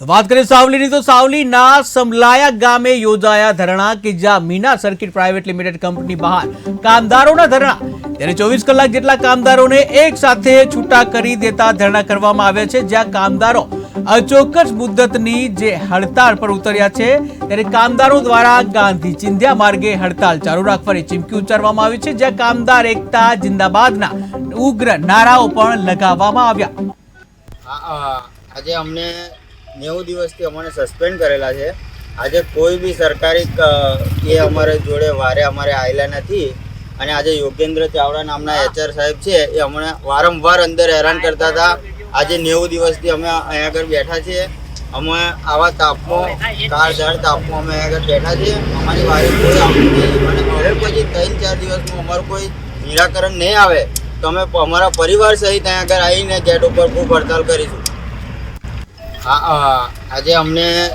તો વાત કરીએ સાવલીની, તો સાવલીના સમલાયા ગામે યોજાયા ધરણા કે જ્યાં Meena circuit private limited company બહાર કામદારોના ધરણા. ત્યારે ચોવીસ કલાક જેટલા કામદારોને એક સાથે છૂટા કરી દેતા ધરણા કરવામાં આવ્યા છે, જ્યાં કામદારો અચોક્કસ મુદ્દતની જે હડતાળ પર ઉતર્યા છે, ત્યારે કામદારો દ્વારા ગાંધી ચિંધ્યા માર્ગે હડતાળ ચાલુ રાખવાની ચીમકી ઉચ્ચારવામાં આવી છે, જ્યાં કામદાર એકતા, જિંદાબાદના ઉગ્ર નારાઓ પણ લગાવવામાં આવ્યા. આજે અમને નેવું દિવસથી અમને સસ્પેન્ડ કરેલા છે. આજે કોઈ બી સરકારી એ અમારે જોડે વારે અમારે આવેલા નથી. અને આજે યોગેન્દ્ર ચાવડા નામના એચઆર સાહેબ છે, એ અમને વારંવાર અંદર હેરાન કરતા હતા. આજે નેવું દિવસથી અમે અહીંયા આગળ બેઠા છીએ. અમે આવા તાપમાં, કાર ઝાડ તાપમાં અમે અહીંયા આગળ બેઠા છીએ. અમારી વારે કોઈ આવતું નહીં અને હવે પછી ત્રણ ચાર દિવસમાં અમારું કોઈ નિરાકરણ નહીં આવે, તો અમે અમારા પરિવાર સહિત અહીંયા આગળ આવીને ગેટ ઉપર ખૂબ હડતાલ કરીશું. આજે અમને